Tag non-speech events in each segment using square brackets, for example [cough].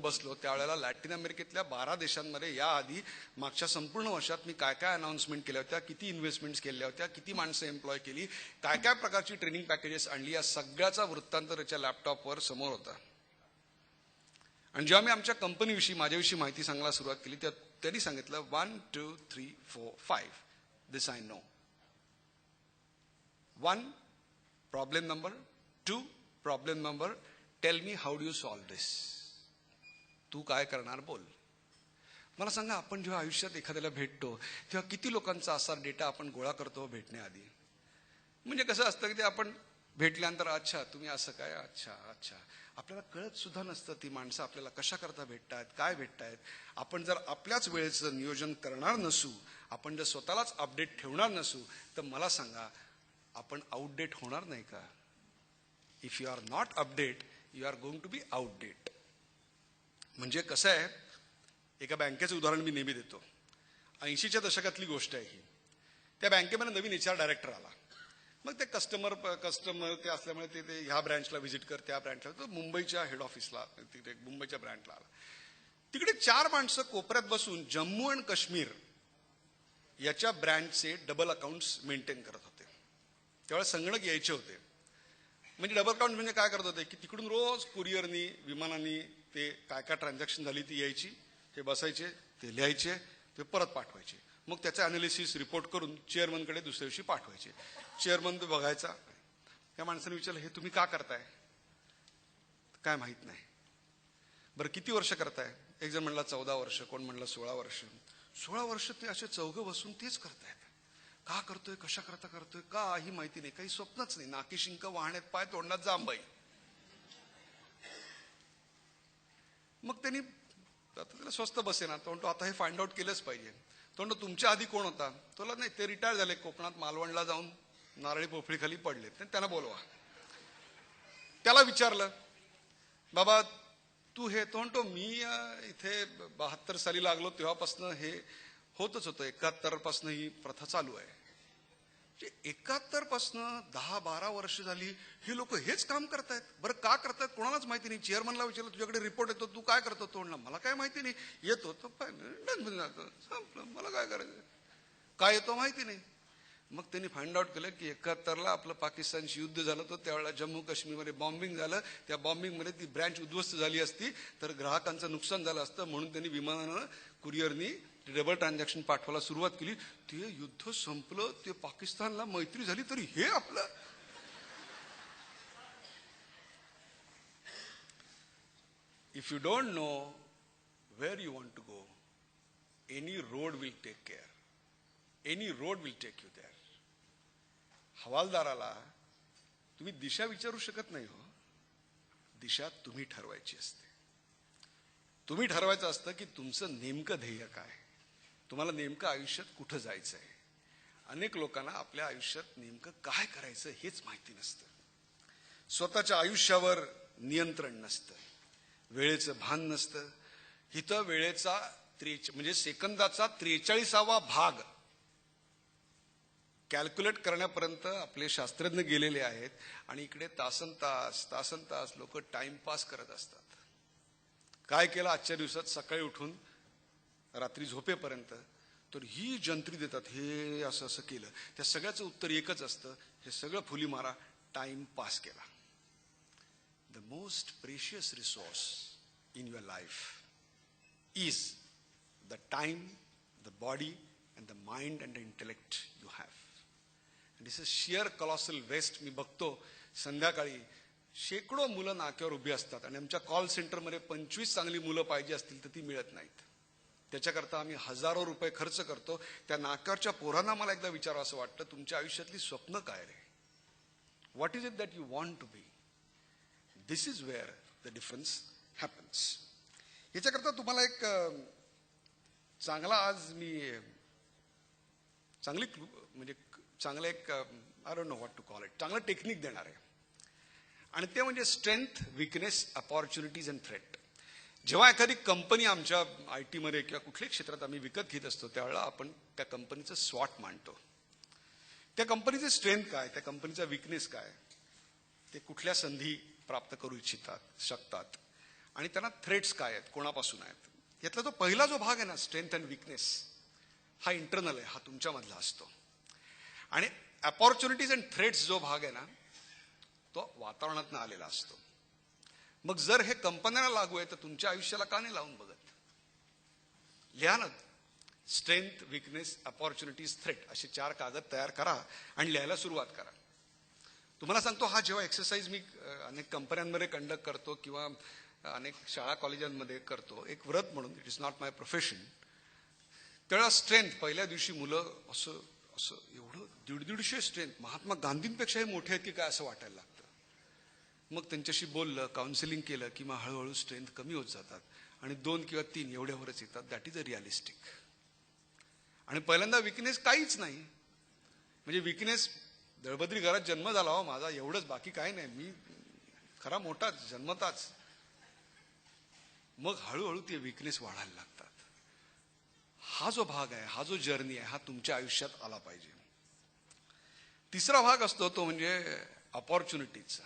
बसलो त्यावेळेला लॅटिन अमेरिकेतल्या बारा देशांमध्ये याआधी मागच्या संपूर्ण वर्षात मी काय काय अनाऊन्समेंट केल्या होत्या किती इन्व्हेस्टमेंट्स केल्या होत्या किती माणसं एम्प्लॉय केली काय काय प्रकारची ट्रेनिंग पॅकेजेस आणली या सगळ्याचा वृत्तांत त्याच्या लॅपटॉपवर समोर होता. आणि जेव्हा मी आमच्या कंपनीविषयी माझ्याविषयी माहिती सांगायला सुरुवात केली तेव्हा त्यांनी सांगितलं one two three four five this I know one problem number two problem number tell me how do you solve this तू काय करणार बोल. मला सांगा आपण जेव्हा आयुष्यात एखाद्याला भेटतो तेव्हा किती लोकांचा असा डेटा आपण गोळा करतो भेटण्याआधी? म्हणजे कसं असतं की ते आपण भेटल्यानंतर अच्छा तुम्ही असं काय? अच्छा अच्छा. आपल्याला कळत सुद्धा नसतं ती माणसं आपल्याला कशा करता भेटतायत काय भेटतायत. आपण जर आपल्याच वेळेचं नियोजन करणार नसू आपण जर स्वतःलाच अपडेट ठेवणार नसू तर मला सांगा आपण आउटडेट होणार नाही का? If you are not update you are going to be outdate म्हणजे कसं आहे एका बँकेचं उदाहरण मी नेहमी देतो. ऐंशीच्या दशकातली गोष्ट आहे ही. त्या बँकेमध्ये नवीन एच आर डायरेक्टर आला. मग ते कस्टमर कस्टमर ते असल्यामुळे ते ते ह्या ब्रँचला व्हिजिट कर त्या ब्रँचला तर मुंबईच्या हेड ऑफिसला तिकडे मुंबईच्या ब्रँचला आला. तिकडे चार माणसं कोपऱ्यात बसून जम्मू अँड काश्मीर याच्या ब्रँचचे डबल अकाउंट्स मेंटेन करत होते. त्यावेळेस संगणक यायचे होते. म्हणजे डबल अकाउंट म्हणजे काय करत होते की तिकडून रोज कुरिअरनी विमानांनी ते काय काय ट्रान्झॅक्शन झाली ती यायची ते बसायचे ते लिहायचे ते परत पाठवायचे. मग त्याचे अनालिसिस रिपोर्ट करून चेअरमनकडे दुसऱ्या दिवशी पाठवायचे. चेअरमन बघायचा या माणसाने विचारलं हे तुम्ही का करताय? काय माहीत नाही. बरं किती वर्ष करताय? एक जण म्हणला चौदा वर्ष कोण म्हणलं सोळा वर्ष. सोळा वर्ष ते असे चौघं बसून तेच करतायत. का करतोय कशा करता करतोय का ही माहिती नाही काही स्वप्नच नाही. नाकी शिंक वाहण्यात पाय तोंडात जांबाई मग त्यांनी आता त्याला स्वस्त बसेना तो म्हणतो आता हे फाइंड आउट केलंच पाहिजे. तो म्हणतो तुमच्या आधी कोण होता? तुला नाही ते रिटायर झाले कोकणात मालवणला जाऊन नारळी पोफळीखाली पडले त्यांना बोलवा. त्याला विचारलं बाबा तू हे तो म्हणतो मी इथे बहात्तर साली लागलो तेव्हापासनं हे होतच होतं एकाहत्तरपासनं ही प्रथा चालू आहे. एकाहत्तर पासनं दहा बारा वर्ष झाली हे लोक हेच काम करतायत. बरं का करतायत? कोणालाच माहिती नाही. चेअरमनला विचारलं तुझ्याकडे रिपोर्ट येतो तू काय करतो? तो म्हणला मला काय माहिती नाही. येतो तो संपलं. मला काय करायचं? काय येतो माहिती नाही. मग त्यांनी फाइंड आउट केलं की एकाहत्तरला आपलं पाकिस्तानशी युद्ध झालं होतं. त्यावेळेला जम्मू काश्मीरमध्ये बॉम्बिंग झालं. त्या बॉम्बिंगमध्ये ती ब्रँच उद्ध्वस्त झाली असती. तर ग्राहकांचं नुकसान झालं असतं. म्हणून त्यांनी विमानानं कुरिअरनी डबल ट्रान्झॅक्शन पाठवायला सुरुवात केली ते युद्ध संपलं ते पाकिस्तानला मैत्री झाली तरी हे आपलं. If you don't know where you want to go any road will take care any road will take you there हवालदाराला तुम्ही दिशा विचारू शकत नाही हो. दिशा तुम्ही ठरवायची असते. तुम्ही ठरवायचं असतं की तुमचं नेमकं ध्येय काय? तुम्हाला नेमकं आयुष्यात कुठं जायचं आहे अनेक लोकांना आपल्या आयुष्यात नेमकं काय करायचं हेच माहिती नसतं. स्वतःच्या आयुष्यावर नियंत्रण नसतं. वेळेचं भान नसतं. इथं वेळेचा त्रेच म्हणजे सेकंदाचा त्रेचाळीसावा भाग कॅल्क्युलेट करण्यापर्यंत आपले शास्त्रज्ञ गेलेले आहेत आणि इकडे तासन तास तासन तास लोक टाइमपास करत असतात. काय केलं आजच्या दिवसात? सकाळी उठून रात्री झोपेपर्यंत तर ही जंत्री देतात हे असं असं केलं. त्या सगळ्याचं उत्तर एकच असतं हे सगळं फुली मारा टाइम पास केला. The most precious resource in your life is the time the body and the mind and the intellect you have this is sheer colossal waste मी बघतो संध्याकाळी. शेकडो मुलं नाक्यावर उभी असतात आणि आमच्या कॉल सेंटरमध्ये पंचवीस चांगली मुलं पाहिजे असतील तर ती मिळत नाहीत. त्याच्याकरता आम्ही हजारो रुपये खर्च करतो. त्या नाकारच्या पोरांना मला एकदा विचारावं असं वाटतं तुमच्या आयुष्यातली स्वप्न काय रे? What is it that you want to be this is where the difference happens याच्याकरता तुम्हाला एक चांगला आज मी चांगली क्लू म्हणजे चांगलं एक I don't know what to call it चांगलं टेक्निक देणार आहे. आणि ते म्हणजे strength weakness opportunities and threat जेव्हा एखादी कंपनी आमच्या आय टीमध्ये किंवा कुठल्याही क्षेत्रात आम्ही विकत घेत असतो त्यावेळेला आपण त्या कंपनीचं स्वॉट मांडतो. त्या कंपनीचे स्ट्रेंथ काय? त्या कंपनीचा विकनेस काय? ते कुठल्या संधी प्राप्त करू इच्छितात शकतात? आणि त्यांना थ्रेट्स काय आहेत? कोणापासून आहेत? यातला जो पहिला जो भाग आहे ना स्ट्रेंथ अँड विकनेस हा इंटरनल आहे हा तुमच्यामधला असतो. आणि अपॉर्च्युनिटीज अँड थ्रेट्स जो भाग आहे ना तो वातावरणातनं आलेला असतो. मग जर हे कंपन्यांना लागू आहे तर तुमच्या आयुष्याला का नाही लावून बघत? लिहा ना स्ट्रेंथ विकनेस अपॉर्च्युनिटीज थ्रेट असे चार कागद तयार करा आणि लिहायला सुरुवात करा. तुम्हाला सांगतो हा जेव्हा एक्सरसाइज मी अनेक कंपन्यांमध्ये कंडक्ट करतो किंवा अनेक शाळा कॉलेजांमध्ये करतो एक व्रत म्हणून it is not my profession त्यावेळेला स्ट्रेंथ पहिल्या दिवशी मुलं असं असं एवढं दीड दीडशे स्ट्रेंथ महात्मा गांधींपेक्षाही मोठे आहेत की काय असं वाटायला लागतं. मग त्यांच्याशी बोललं काउन्सिलिंग केलं किंवा हळूहळू स्ट्रेंथ कमी होत जातात. आणि दोन किंवा तीन एवढ्यावरच येतात. दॅट इज अ रिअलिस्टिक आणि पहिल्यांदा विकनेस काहीच नाही. म्हणजे विकनेस दळबद्री घरात जन्म झाला हो माझा. एवढंच बाकी काही नाही. मी खरा मोठाच जन्मताच. मग हळूहळू ते विकनेस वाढायला लागतात. हा जो भाग आहे हा जो जर्नी आहे हा तुमच्या आयुष्यात आला पाहिजे. तिसरा भाग असतो तो म्हणजे अपॉर्च्युनिटीजचा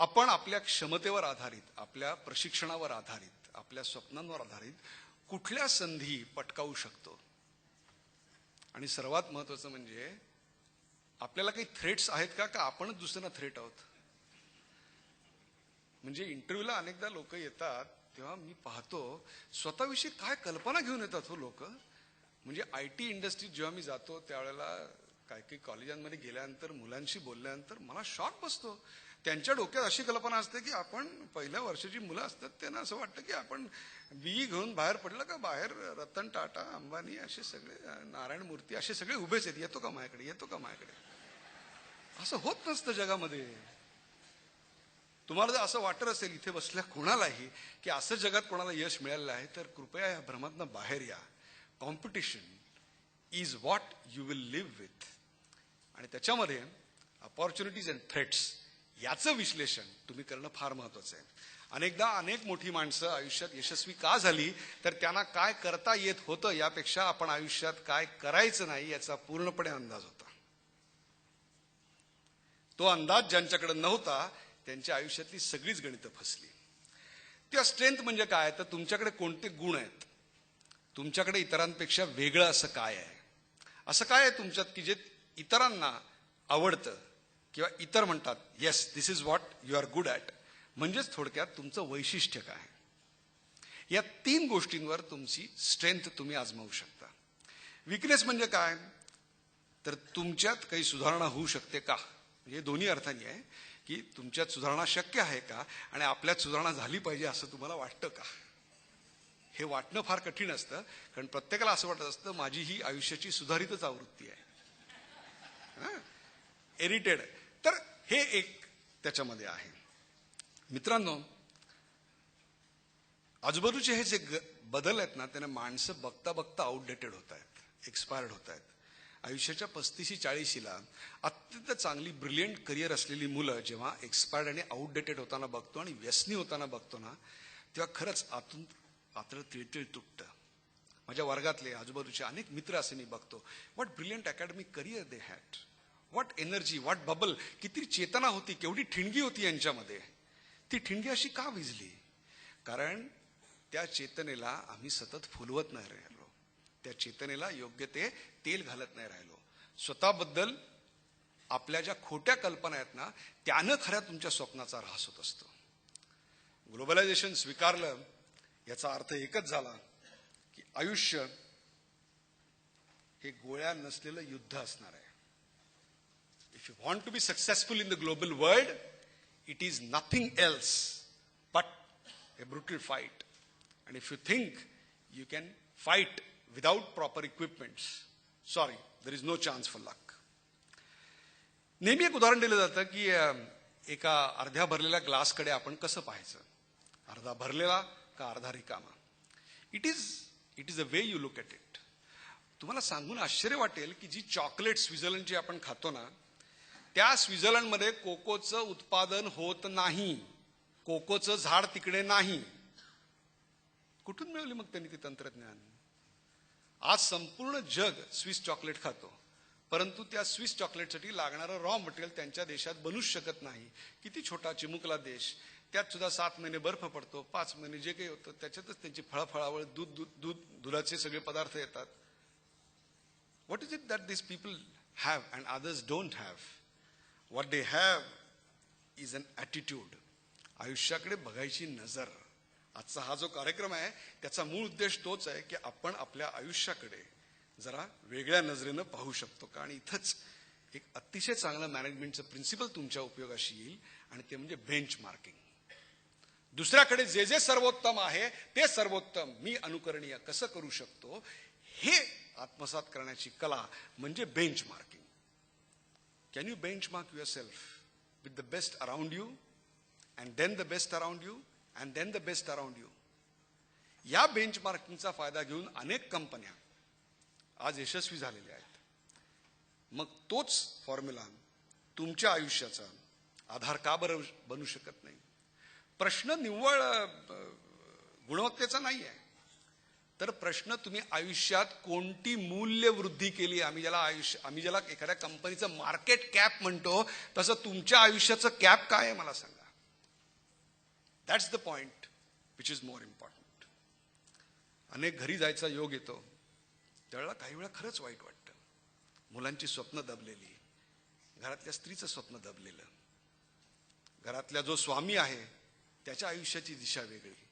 आपण आपल्या क्षमतेवर आधारित आपल्या प्रशिक्षणावर आधारित आपल्या स्वप्नांवर आधारित कुठल्या संधी पटकावू शकतो? आणि सर्वात महत्वाचं म्हणजे आपल्याला काही थ्रेट्स आहेत का? का आपणच दुसऱ्यांना थ्रेट आहोत? म्हणजे इंटरव्ह्यूला अनेकदा लोक येतात तेव्हा मी पाहतो स्वतःविषयी काय कल्पना घेऊन येतात हो लोक? म्हणजे आय टी इंडस्ट्रीत जेव्हा मी जातो त्यावेळेला काही काही कॉलेजांमध्ये गेल्यानंतर मुलांशी बोलल्यानंतर मला शॉक बसतो. त्यांच्या डोक्यात अशी कल्पना असते की आपण पहिल्या वर्षाची मुलं असतात त्यांना असं वाटतं की आपण बी घेऊन बाहेर पडलं का बाहेर रतन टाटा अंबानी असे सगळे नारायण मूर्ती असे सगळे उभेच आहेत. येतो का माझ्याकडे? येतो का माझ्याकडे? असं होत नसतं जगामध्ये. तुम्हाला जर असं वाटत असेल इथे बसल्या कोणालाही की असं जगात कोणाला यश मिळालेलं आहे तर कृपया या भ्रमातनं बाहेर या. Competition is what you will live with आणि त्याच्यामध्ये अपॉर्च्युनिटीज अँड थ्रेट्स याचं विश्लेषण तुम्ही करणं फार महत्वाचं आहे. अनेकदा अनेक मोठी माणसं आयुष्यात यशस्वी का झाली तर त्यांना काय करता येत होतं यापेक्षा आपण आयुष्यात काय करायचं नाही याचा पूर्णपणे अंदाज होता. तो अंदाज ज्यांच्याकडे नव्हता त्यांच्या आयुष्यातली सगळीच गणितं फसली. त्या स्ट्रेंथ म्हणजे काय? तर तुमच्याकडे कोणते गुण आहेत? तुमच्याकडे इतरांपेक्षा वेगळं असं काय आहे? असं काय आहे तुमच्यात की जे इतरांना आवडतं? किंवा इतर म्हणतात yes this is what you are good at म्हणजेच थोडक्यात तुमचं वैशिष्ट्य काय? या तीन गोष्टींवर तुमची स्ट्रेंथ तुम्ही आजमावू शकता. विकनेस म्हणजे काय? तर तुमच्यात काही सुधारणा होऊ शकते का? म्हणजे दोन्ही अर्थाने आहे की तुमच्यात सुधारणा शक्य आहे का? आणि आपल्यात सुधारणा झाली पाहिजे असं तुम्हाला वाटतं का? हे वाटणं फार कठीण असतं कारण प्रत्येकाला असं वाटत असतं माझी ही आयुष्याची सुधारितच आवृत्ती आहे. एरिटेड हे एक त्याच्यामध्ये आहे. मित्रांनो आजूबाजूचे हे जे ग- बदल आहेत ना त्याने माणसं बघता बघता आउटडेटेड होत आहेत एक्सपायर्ड होत आहेत. आयुष्याच्या पस्तीशी चाळीशीला अत्यंत चांगली ब्रिलियंट करिअर असलेली मुलं जेव्हा एक्सपायर्ड आणि आउटडेटेड होताना बघतो आणि व्यसनी होताना बघतो ना तेव्हा खरंच आतून आतलं तिळतिळ तुटतं. माझ्या वर्गातले आजूबाजूचे अनेक मित्र असे मी बघतो. What brilliant academic career they had what energy what bubble किती चेतना होती केवढी ठिणगी होती यांच्यामध्ये. ती ठिणगी अशी का विजली? कारण त्या चेतनेला आम्ही सतत फुलवत नाही राहिलो. त्या चेतनेला योग्य ते तेल घालत नाही राहिलो. स्वतःबद्दल आपल्या ज्या खोट्या कल्पना आहेत ना त्यानं खऱ्या तुमच्या स्वप्नाचा ऱ्हास होत असतो. ग्लोबलायझेशन स्वीकारलं याचा अर्थ एकच झाला की आयुष्य हे गोळ्या नसलेलं युद्ध असणार आहे. If you want to be successful in the global world it is nothing else but a brutal fight. And if you think you can fight without proper equipments, sorry, there is no chance for luck. नेहमी एक उदाहरण दिलं जातं की एका अर्ध्या भरलेल्या ग्लासकडे आपण कसं पाहायचं अर्धा भरलेला का अर्धा रिकामा it is it is a way you look at it तुम्हाला सांगून आश्चर्य वाटेल की जी चॉकलेट स्वित्झर्लंडची आपण खातो ना त्या स्वित्झर्लंडमध्ये कोकोचं उत्पादन होत नाही. कोकोचं झाड तिकडे नाही. कुठून मिळवली मग त्यांनी ते तंत्रज्ञान? आज संपूर्ण जग स्विस चॉकलेट खातो. परंतु त्या स्विस चॉकलेटसाठी लागणारं रॉ मटेरियल त्यांच्या देशात बनूच शकत नाही. किती छोटा चिमुकला देश. त्यात सुद्धा सात महिने बर्फ पडतो. पाच महिने जे काही होतं त्याच्यातच त्यांची फळाफळावळ दूध दूध दूध दुधाचे सगळे पदार्थ येतात. What is it that this people have and others don't have what they have is an attitude आयुष्याकडे बघायची नजर. आजचा हा जो कार्यक्रम आहे त्याचा मूळ उद्देश तोच आहे की आपण आपल्या आयुष्याकडे जरा वेगळ्या नजरेनं पाहू शकतो. का आणि इथंच एक अतिशय चांगलं मॅनेजमेंटचं प्रिन्सिपल तुमच्या उपयोगाशी येईल आणि ते म्हणजे बेंच मार्किंग दुसऱ्याकडे जे जे सर्वोत्तम आहे ते सर्वोत्तम मी अनुकरणीय कसं करू शकतो हे आत्मसात करण्याची कला म्हणजे benchmarking can you benchmark yourself with self with the best and you and then the best and you and then the best around you या बेंचमार्किंगचा फायदा घेऊन अनेक कंपन्या आज यशस्वी झालेल्या आहेत. मग तोच फॉर्म्युला तुमच्या आयुष्याचा आधार का बरं बनू शकत नाही? प्रश्न निव्वळ गुणवत्तेचा नाही आहे तर प्रश्न तुम्ही आयुष्यात कोणती मूल्य वृद्धी केली? आम्ही ज्याला आयुष्य आम्ही ज्याला एखाद्या कंपनीचं मार्केट कॅप म्हणतो तसं तुमच्या आयुष्याचं कॅप काय आहे मला सांगा. That's the point which is more important अनेक घरी जायचा योग येतो. त्यावेळेला काही वेळा खरंच वाईट वाटतं. मुलांची स्वप्न दबलेली. घरातल्या स्त्रीचं स्वप्न दबलेलं. घरातल्या जो स्वामी आहे त्याच्या आयुष्याची दिशा वेगळी.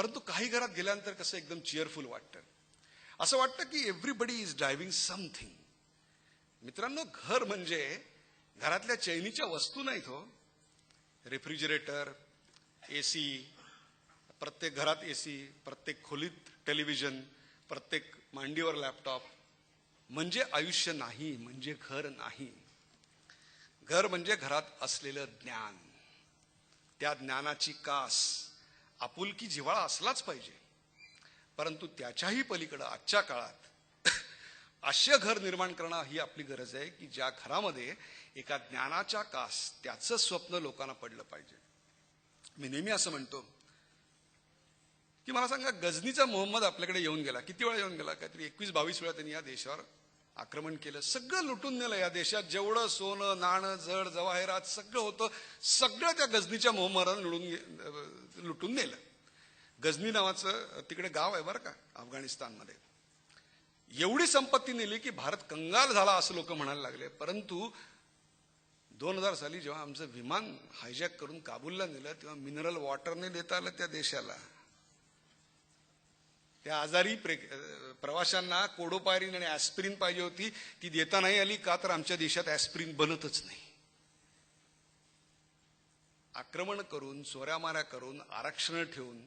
परंतु काही घरात गेल्यानंतर कसं एकदम चिअरफुल वाटतं. असं वाटतं की एव्हरीबडी इज ड्रायव्हिंग समथिंग मित्रांनो घर म्हणजे घरातल्या चैनीच्या वस्तू नाहीत हो. रेफ्रिजरेटर ए सी प्रत्येक घरात ए सी प्रत्येक खोलीत टेलिव्हिजन प्रत्येक मांडीवर लॅपटॉप म्हणजे आयुष्य नाही म्हणजे घर नाही. घर म्हणजे घरात असलेलं ज्ञान. त्या ज्ञानाची कास. आपुलकी जिव्हाळा असलाच पाहिजे. परंतु त्याच्याही पलीकडं आजच्या काळात [clears throat] असे घर निर्माण करणं ही आपली गरज आहे की ज्या घरामध्ये एका ज्ञानाच्या कास त्याचं स्वप्न लोकांना पडलं पाहिजे. मी नेहमी असं म्हणतो की मला सांगा गजनीचा मोहम्मद आपल्याकडे येऊन गेला किती वेळा येऊन गेला? काहीतरी एकवीस बावीस वेळा त्यांनी या देशावर आक्रमण केलं सगळं लुटून नेलं या देशात. जेवढं सोनं नाणं जड जवाहिरात सगळं होतं सगळं त्या गजनीच्या मोहम्मदानं लुटून लुटून नेलं. गजनी नावाचं तिकडे गाव आहे बरं का अफगाणिस्तानमध्ये. एवढी संपत्ती नेली की भारत कंगाल झाला असं लोक म्हणायला लागले. परंतु दोन हजार साली जेव्हा आमचं विमान हायजॅक करून काबूलला नेलं तेव्हा मिनरल वॉटरने देता आलं त्या देशाला. त्या आजारी प्रे प्रवाशांना कोडोपायरीन आणि ॲस्प्रिन पाहिजे होती. ती देता नाही आली का तर आमच्या देशात ॲस्प्रिन बनतच नाही. आक्रमण करून चोऱ्यामाऱ्या करून आरक्षण ठेवून